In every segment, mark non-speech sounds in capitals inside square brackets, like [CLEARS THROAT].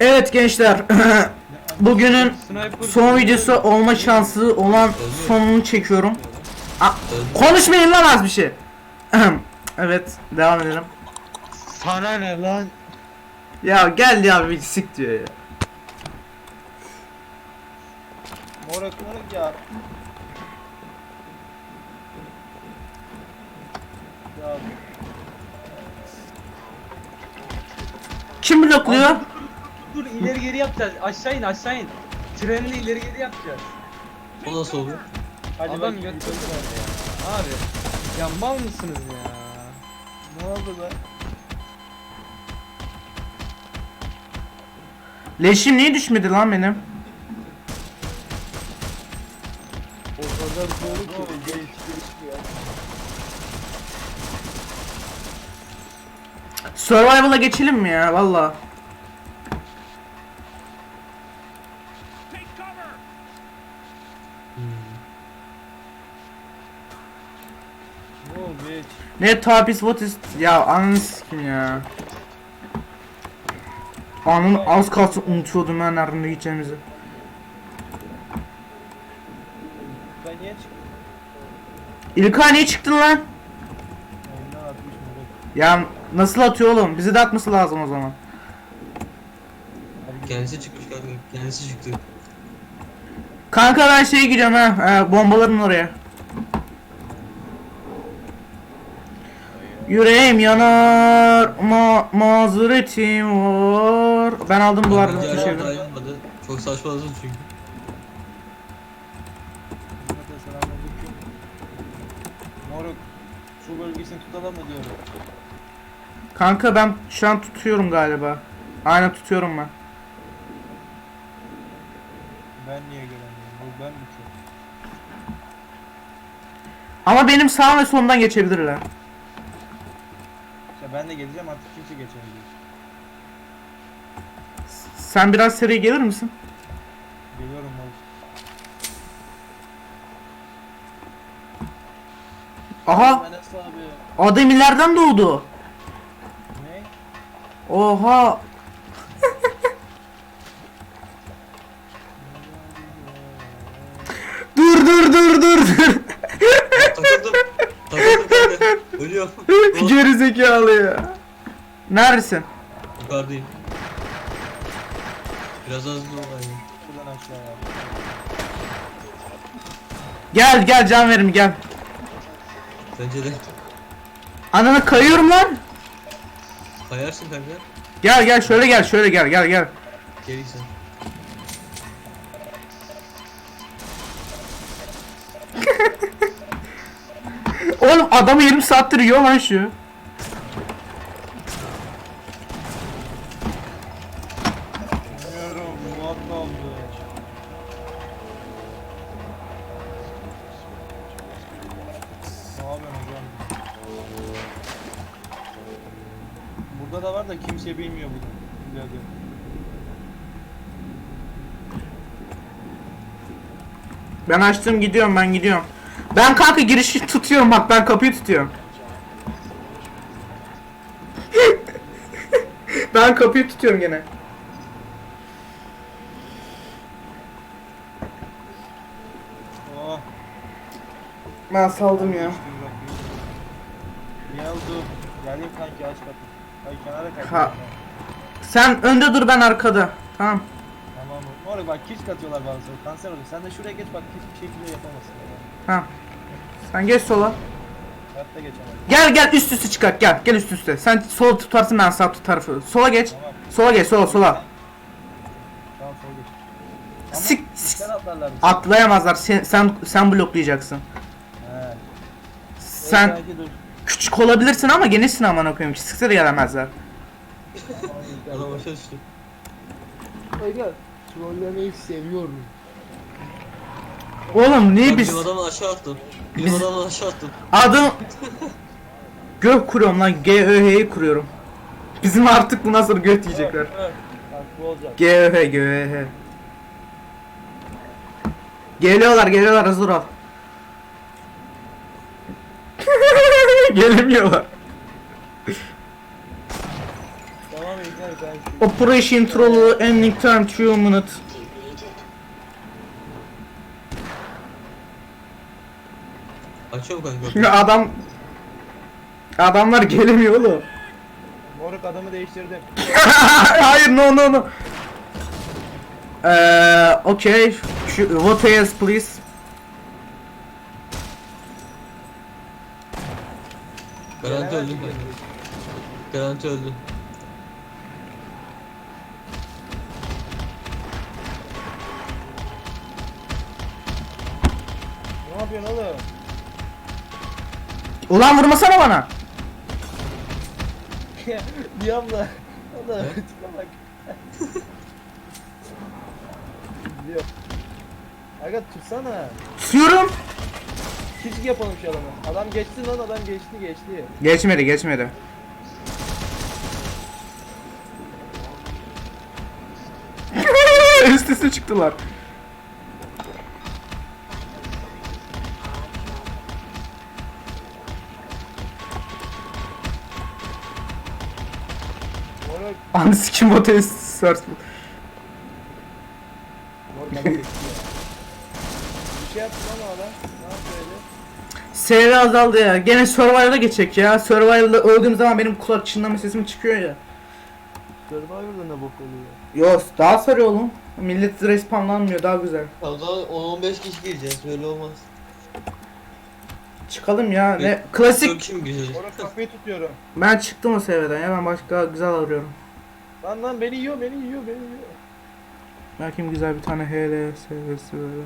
Evet gençler. [CLEARS THROAT] Bugünün son videosu olma şansı olan sonunu çekiyorum. A- konuşmayın lan az bir şey. [CLEARS THROAT] evet devam edelim. Sana ne lan? Ya gel ya bir sik diyor ya. Morak morak ya. Ya Kim blokluyor? Dur ileri geri yapacağız. Aşağı in aşağı in. Trenle ileri geri yapacağız. O nasıl oluyor? hadi Adam götürdü bakayım. Abi. Ya mal mısınız ya? Ne oldu be? Leşim niye düşmedi lan benim? O kadar doğru ki. Değişti ya. Survival'a geçelim mi ya valla? Ne oldu Ne tapis what is... Ya ananı sikim ya. Anın az kalsın unutuyordum ben nereden gideceğimizi. İlkay niye çıktın lan? Ya nasıl atıyor oğlum? Bizi de atması lazım o zaman. Kendisi çıkmış kanka. Kendisi çıktı. Kanka ben şeye gidiyorum ha. E, bombaların oraya. Yüreğim yanar, ma mazeretim var. Ben aldım bu arada teşekkür dayanmadı. Çok çünkü. Hadi selamünaleyküm. Moruk şu bölgesini tutalım mı diyorum. Kanka ben şu an tutuyorum galiba. Aynen tutuyorum ben. Ben niye gelemiyorum? Bu ben mi ki? Ama benim sağ ve solumdan geçebilirler. Ben de geleceğim artık kimse geçemeyecek. Sen biraz seri gelir misin? Geliyorum Moruk. Aha Enes abi. adam ileriden doğdu. Ne? Oha. [LAUGHS] Dur dur dur dur dur. Takıldım. Takıldım kanka. Ölüyorum. [LAUGHS] Geri zekalı ya. Neredesin? Yukarıdayım. Biraz hızlı olayım. Şuradan aşağıya. Gel gel can verim gel. Bence de. Ananı kayıyorum lan. Kayarsın kanka. Gel gel şöyle gel şöyle gel gel gel. Geri sen. Oğlum adamı 20 saattir yiyor lan şu. Bilmiyorum. Muhat kaldı. Ne yapıyorsun hocam? Burada da var da kimse bilmiyor bunu. Ben açtım gidiyorum ben gidiyorum. Ben kanka girişi tutuyorum bak ben kapıyı tutuyorum. ben kapıyı tutuyorum gene. Oh. Ben saldım ya. Ne oldu? Geldim kanki aç kapıyı. Ay kenara kay. Ha. Sen önde dur ben arkada. Tamam. Tamam? Oraya bak kiş katıyorlar bazıları. Kanser oluyor. Sen de şuraya geç bak hiçbir şekilde yapamazsın. ya. Ha. Sen geç sola. Geçemez. Gel gel üst üste çıkart gel. Gel üst üste. Sen sol tutarsın ben sağ tutarım. Sola geç. Tamam. Sola geç sola sola. Tamam sol geç. Ama Sik sik. Sen atlarlar mısın? Atlayamazlar. Sen sen, sen bloklayacaksın. He. Sen Belki dur. küçük olabilirsin ama genişsin amına koyayım. Sıksa da gelemezler. Adam başa düştü. Aga trollemeyi seviyorum. Oğlum niye Ben biz adamı aşağı attım. Biz- adamı aşağı attım. adım [LAUGHS] Gök kuruyorum lan GÖH'yi kuruyorum. Bizim artık bundan sonra göt yiyecekler. Evet. Bak bu olacak. GÖH GÖH. Geliyorlar geliyorlar hazır ol. [LAUGHS] Gelemiyorlar. Tamam İlker ben. Operation Troll'u ending time 2 minute. Açıyor kanka? Adam Adamlar gelemiyor oğlum. Moruk adamı değiştirdim. [LAUGHS] Hayır no no no. Eee okay. Şu- What else please? Garanti öldüm kanka. Garanti öldüm. Ne yapıyorsun oğlum? Ulan vurmasana bana. [LAUGHS] bir anda. O da tipe bak. [LAUGHS] Diyor. Aga tutsana. Tutuyorum. Küçük yapalım şu adamı. Adam geçti lan adam geçti geçti. Geçmedi geçmedi. [LAUGHS] Üst üste çıktılar. Moruk. Anı sikim o test ya. Bir şey yaptı lan adam. Ne yaptı öyle? Seviye azaldı ya. Gene Survival'a geçecek ya. Survival'da öldüğüm zaman benim kulak çınlama sesim çıkıyor ya. Survivor'da ne bok oluyor? Yo daha sarıyor oğlum. Millet respawnlanmıyor daha güzel. O zaman 10-15 kişi gireceğiz böyle olmaz. Çıkalım ya. Ne? Klasik. kişi mi gireceğiz? Moruk kafayı tutuyorum. Ben çıktım o seviyeden ya. Ben başka güzel arıyorum. Lan lan beni yiyor beni yiyor beni yiyor. Belki güzel bir tane HL seviyesi böyle.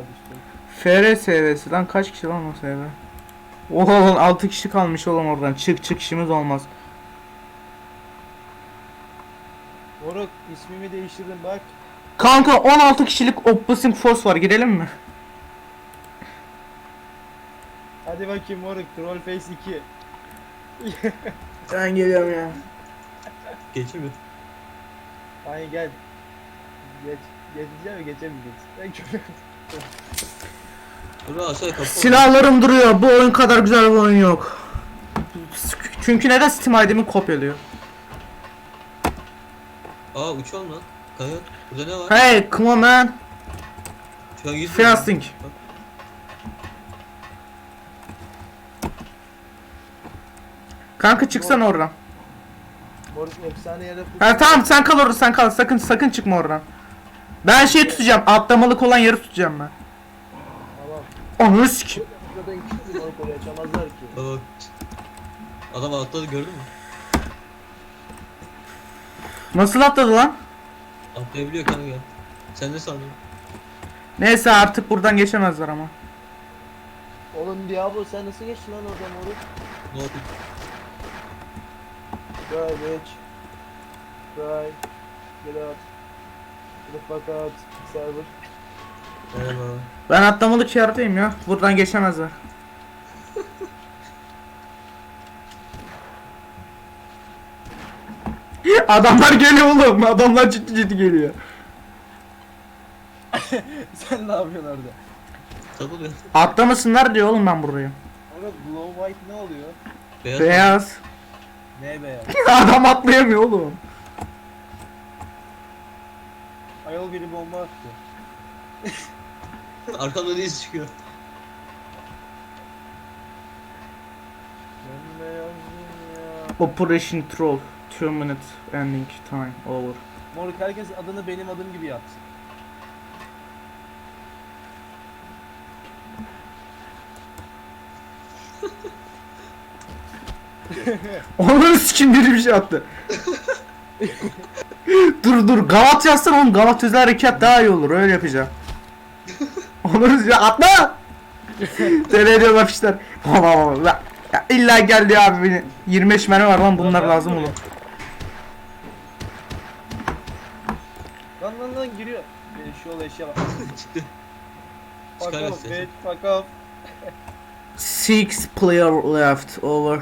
Düştü. FR seviyesi lan kaç kişi lan o seviye? Oha lan 6 kişi kalmış oğlum oradan. Çık çık işimiz olmaz. Moruk ismimi değiştirdim bak. Kanka 16 kişilik Opposing Force var gidelim mi? Hadi bakayım moruk Troll Face 2. [LAUGHS] Ben geliyorum ya. Geçin mi? Hayır gel. Geç. Geçeceğim mi geçemeyeceksin. Ben köpek. Dur kapı. Silahlarım duruyor. Bu oyun kadar güzel bir oyun yok. Çünkü neden Steam ID'mi kopyalıyor? Aa uçuyorum lan. Kanka burada ne var? Hey, come on man. Şu an. Fasting. Kanka çıksana oradan. Moruk efsane yere. Ha tamam sen kal orada sen kal. Sakın sakın çıkma oradan. Ben şey tutacağım. Atlamalık olan yeri tutacağım ben. Tamam. Onu sik. Zaten kilitli moruk oraya açamazlar ki. Adam atladı gördün mü? Nasıl atladı lan? Atlayabiliyor kanka. Sen ne sandın? Neyse artık buradan geçemezler ama. Oğlum Diablo sen nasıl geçtin lan oradan moruk? Ne oldu? Try bitch. Try. Get out. Get the fuck out. Server. Merhaba. Ben atlamalık yerdeyim ya. Buradan geçemezler. [LAUGHS] Adamlar geliyor oğlum. Adamlar ciddi ciddi geliyor. [LAUGHS] sen ne yapıyorsun orada? Takılıyor. Atlamasınlar diyor oğlum ben burayı. Moruk Glow White ne oluyor? Beyaz. Ne be? [LAUGHS] Adam atlayamıyor oğlum. Ayol biri bomba attı. [LAUGHS] Arkamda ne iz çıkıyor? Ben de yazdım ya. Operation Troll. 2 minute ending time over. Moruk herkes adını benim adım gibi yapsın. [LAUGHS] [LAUGHS] Onun sikim biri bir şey attı. [LAUGHS] dur dur Galat yazsana oğlum Galat özel harekat daha iyi olur öyle yapacağım. Onur ya ediyorlar işte. Baba baba. Ya, illa geldi abi beni. 25 mermi var lan bunlar lazım olur. Lan lan lan giriyor. Beni şu ol eşya bak. Çıktı. Fuck Çıkar off bitch fuck off. Six player left over.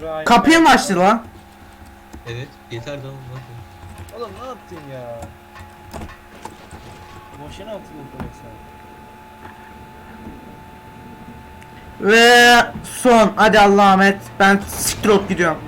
Ryan. Kapıyı mı açtı lan? Evet. Yeter tamam. Bakın. Oğlum ne yaptın ya? Boşuna o kadar sen. Ve son. Hadi Allah'a emanet. Ben siktir gidiyorum.